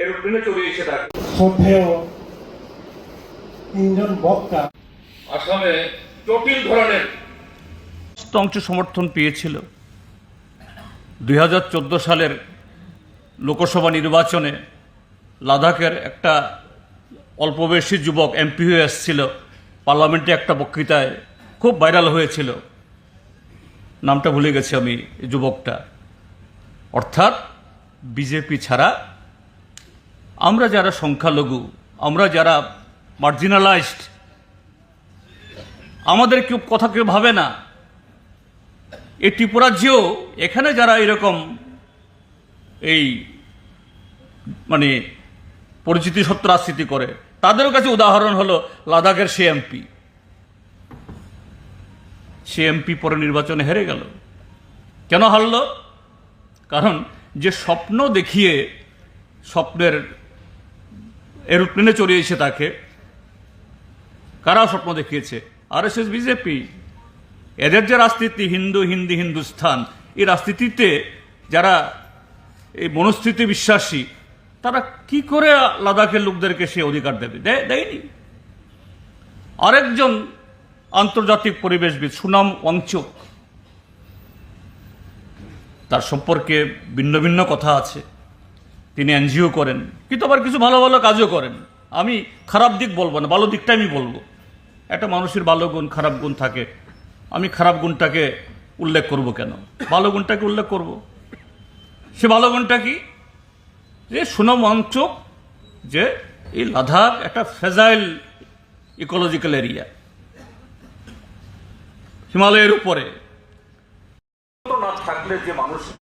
এরোপ্লেনে চলে এসে থাকে শ্রদ্ধেয় তিনজন বক্তা। আসামে জটিল ধরনের অংশ সমর্থন পেয়েছিল। দুই হাজার চোদ্দ সালের লোকসভা নির্বাচনে লাদাখের একটা অল্পবয়সী যুবক এমপি হয়ে এসেছিল। পার্লামেন্টে একটা বক্তৃতায় খুব ভাইরাল হয়েছিল। নামটা ভুলে গেছি আমি এই যুবকটা। অর্থাৎ বিজেপি ছাড়া আমরা যারা সংখ্যালঘু, আমরা যারা মার্জিনালাইজড আমাদের কেউ কথা কেউ ভাবে না। এই ত্রিপুরাজ্যেও এখানে যারা এরকম এই মানে পরিচিতি সত্য রাজনীতি করে, তাদের কাছে উদাহরণ হলো লাদাখের সে এমপি। সে এমপি পরে নির্বাচনে হেরে গেল। কেন হারল? কারণ যে স্বপ্ন দেখিয়ে স্বপ্নের এরোপ্লেনে চড়িয়েছে তাকে কারা স্বপ্ন দেখিয়েছে? আর এস এস বিজেপি এদের যে রাজনীতি, হিন্দু, হিন্দি, হিন্দুস্থান, এই রাজনীতিতে যারা এই মনস্থিতি বিশ্বাসী, তারা কি করে লাদাখের লোকদেরকে সে অধিকার দেবে? দেয়- দেয়নি। আরেকজন আন্তর্জাতিক পরিবেশবিদ, সুনাম ওয়াংচুক, তার সম্পর্কে ভিন্ন ভিন্ন কথা আছে। তিনি এনজিও করেন, কিন্তু আবার কিছু ভালো ভালো কাজও করেন। আমি খারাপ দিক বলব না, ভালো দিকটা আমি বলব। একটা মানুষের ভালো গুণ, খারাপ গুণ থাকে। আমি খারাপ গুণটাকে উল্লেখ করব কেন? ভালো গুণটাকে উল্লেখ করব। সে ভালো গুণটা কি? যে সুনাম অঞ্চক যে এই লাদাখ একটা ফেজাইল ইকোলজিক্যাল এরিয়া হিমালয়ের উপরে। থাকলে যে মানুষ